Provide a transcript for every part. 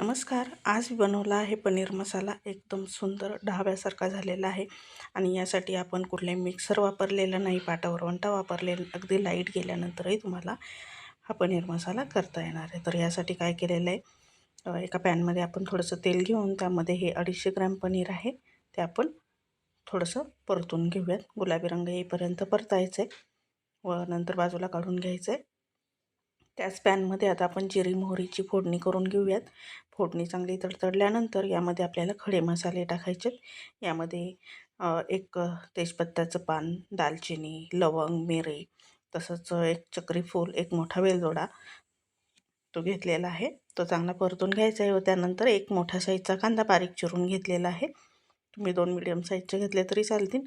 नमस्कार. आज मी बनवला आहे पनीर मसाला एकदम सुंदर ढाब्यासारखा झालेला आहे आणि यासाठी आपण कुठले मिक्सर वापरलेला नाही पाटावर वंटा वापरलेला अगदी लाइट गेल्यानंतरही तुम्हाला हा पनीर मसाला करता येणार आहे. तर यासाठी काय केलेलं आहे एका पॅनमध्ये आपण थोडंसं तेल घेऊन त्यामध्ये हे अडीचशे ग्रॅम पनीर आहे ते आपण थोडंसं परतून घेऊयात. गुलाबी रंग येईपर्यंत परतायचं आहे व नंतर बाजूला काढून घ्यायचं आहे त्याच पॅनमध्ये आता आपण जिरी मोहरीची फोडणी करून घेऊयात. फोडणी चांगली तडतडल्यानंतर यामध्ये आपल्याला खडे मसाले टाकायचे यामध्ये एक तेजपत्त्याचं पान दालचिनी लवंग मिरी तसंच एक चक्री फूल एक मोठा वेलदोडा तो घेतलेला आहे. तो चांगला परतून घ्यायचा आहे व त्यानंतर एक मोठ्या साईजचा कांदा बारीक चिरून घेतलेला आहे. तुम्ही दोन मिडियम साईजचे घेतले तरी चालतील.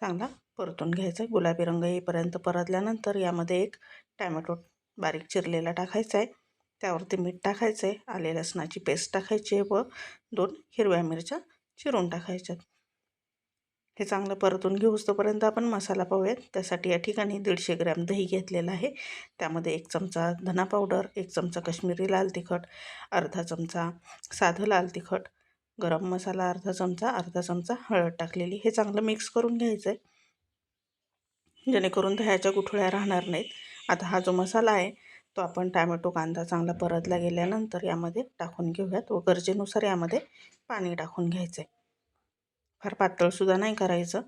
चांगला परतून घ्यायचा आहे. गुलाबी रंग येईपर्यंत परतल्यानंतर यामध्ये एक टॅमॅटो बारीक चिरलेला टाकायचा आहे त्यावरती मीठ टाकायचं आहे आले लसणाची पेस्ट टाकायची आहे व दोन हिरव्या मिरच्या चिरून टाकायच्यात. हे चांगलं परतून घेऊस तोपर्यंत आपण मसाला पाहूयात. त्यासाठी या ठिकाणी दीडशे ग्रॅम दही घेतलेलं आहे. त्यामध्ये एक चमचा धना पावडर एक चमचा कश्मीरी लाल तिखट अर्धा चमचा साधं लाल तिखट गरम मसाला अर्धा चमचा अर्धा चमचा हळद टाकलेली. हे चांगलं मिक्स करून घ्यायचं आहे जेणेकरून दह्याच्या गुठळ्या राहणार नाहीत. आता हा जो मसाला आहे तो आपण टॅमॅटो कांदा चांगला परतला गेल्यानंतर यामध्ये टाकून घेऊयात व गरजेनुसार यामध्ये पाणी टाकून घ्यायचं आहे फार पातळसुद्धा नाही करायचं.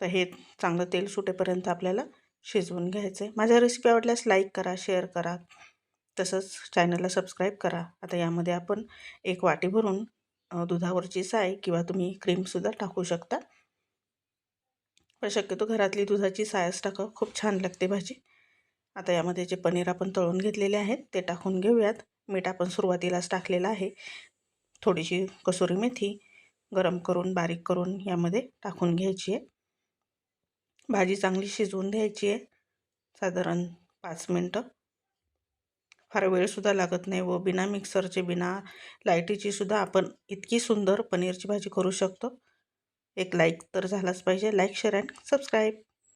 तर हे चांगलं तेल सुटेपर्यंत आपल्याला शिजवून घ्यायचं आहे माझ्या रेसिपी आवडल्यास लाईक करा शेअर करा. तसंच चॅनलला सबस्क्राईब करा. आता यामध्ये आपण एक वाटी भरून दुधावरची साय किंवा तुम्ही क्रीमसुद्धा टाकू शकता. पण शक्यतो घरातली दुधाची सायस टाका. खूप छान लागते भाजी. आता यामध्ये जे पनीर आपण तळून घेतलेले आहेत ते टाकून घेऊयात. मीठ आपण सुरुवातीलाच टाकलेलं आहे. थोडीशी कसुरी मेथी गरम करून बारीक करून यामध्ये टाकून घ्यायची आहे. भाजी चांगली शिजवून द्यायची आहे. साधारण पाच मिनटं. फार वेळसुद्धा लागत नाही व बिना मिक्सरचे बिना लाईटीची सुद्धा आपण इतकी सुंदर पनीरची भाजी करू शकतो. एक लाईक तर झालाच पाहिजे. Like share and subscribe